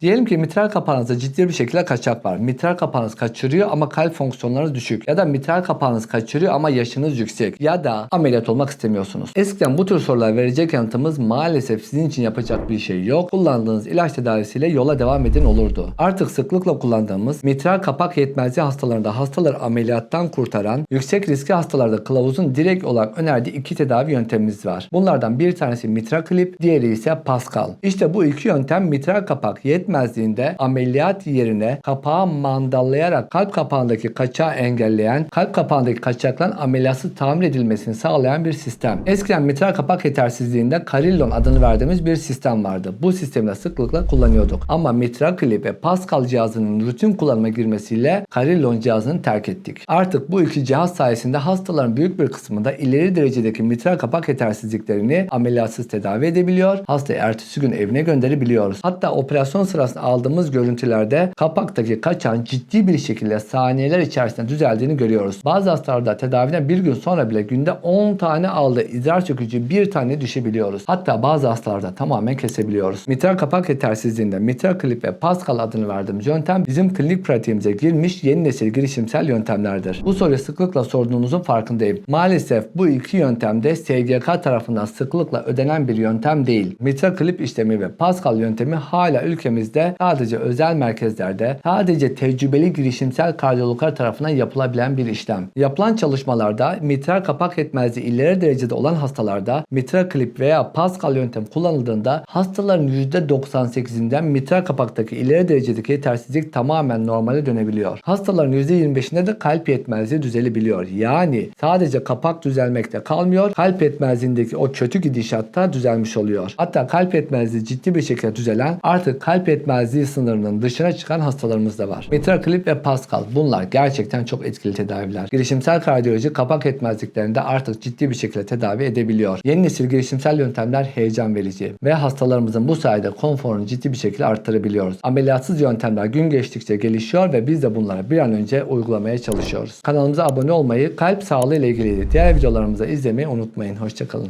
Diyelim ki mitral kapağınızda ciddi bir şekilde kaçak var. Mitral kapağınız kaçırıyor ama kalp fonksiyonlarınız düşük. Ya da mitral kapağınız kaçırıyor ama yaşınız yüksek. Ya da ameliyat olmak istemiyorsunuz. Eskiden bu tür sorular verecek yanıtımız maalesef sizin için yapacak bir şey yok. Kullandığınız ilaç tedavisiyle yola devam edin olurdu. Artık sıklıkla kullandığımız mitral kapak yetmezliği hastalarında hastaları ameliyattan kurtaran, yüksek riskli hastalarda kılavuzun direkt olarak önerdiği iki tedavi yöntemimiz var. Bunlardan bir tanesi mitral klip, diğeri ise Pascal. İşte bu iki yöntem mitral kapak yetmezliğinde ameliyat yerine kapağı mandallayarak kalp kapağındaki kaçağı engelleyen, kalp kapağındaki kaçakların ameliyatsız tamir edilmesini sağlayan bir sistem. Eskiden mitral kapak yetersizliğinde Carillon adını verdiğimiz bir sistem vardı. Bu sistemi de sıklıkla kullanıyorduk. Ama mitral klip ve Pascal cihazının rutin kullanıma girmesiyle Carillon cihazını terk ettik. Artık bu iki cihaz sayesinde hastaların büyük bir kısmında ileri derecedeki mitral kapak yetersizliklerini ameliyatsız tedavi edebiliyor. Hastayı ertesi gün evine gönderebiliyoruz. Hatta operasyon sırasında aldığımız görüntülerde kapaktaki kaçan ciddi bir şekilde saniyeler içerisinde düzeldiğini görüyoruz. Bazı hastalarda tedaviden bir gün sonra bile günde 10 tane aldığı idrar çökücü bir tane düşebiliyoruz. Hatta bazı hastalarda tamamen kesebiliyoruz. Mitral kapak yetersizliğinde mitral klip ve Pascal adını verdiğimiz yöntem bizim klinik pratiğimize girmiş yeni nesil girişimsel yöntemlerdir. Bu soruyu sıklıkla sorduğunuzun farkındayım. Maalesef bu iki yöntemde SGK tarafından sıklıkla ödenen bir yöntem değil. Mitral klip işlemi ve Pascal yöntemi hala ülkemizde sadece özel merkezlerde sadece tecrübeli girişimsel kardiyologlar tarafından yapılabilen bir işlem. Yapılan çalışmalarda mitral kapak yetmezliği ileri derecede olan hastalarda mitral klip veya Pascal yöntem kullanıldığında hastaların %98'inden mitral kapaktaki ileri derecedeki yetersizlik tamamen normale dönebiliyor. Hastaların %25'inde de kalp yetmezliği düzelebiliyor. Yani sadece kapak düzelmekte kalmıyor. Kalp yetmezliğindeki o kötü gidişatta düzelmiş oluyor. Hatta kalp yetmezliği ciddi bir şekilde düzelen artık kalp yetmezliği sınırının dışına çıkan hastalarımız da var. Mitral klip ve Pascal bunlar gerçekten çok etkili tedaviler. Girişimsel kardiyoloji kapak yetmezliklerinde artık ciddi bir şekilde tedavi edebiliyor. Yeni nesil girişimsel yöntemler heyecan verici ve hastalarımızın bu sayede konforunu ciddi bir şekilde arttırabiliyoruz. Ameliyatsız yöntemler gün geçtikçe gelişiyor ve biz de bunları bir an önce uygulamaya çalışıyoruz. Kanalımıza abone olmayı, kalp sağlığı ile ilgili diğer videolarımızı izlemeyi unutmayın. Hoşçakalın.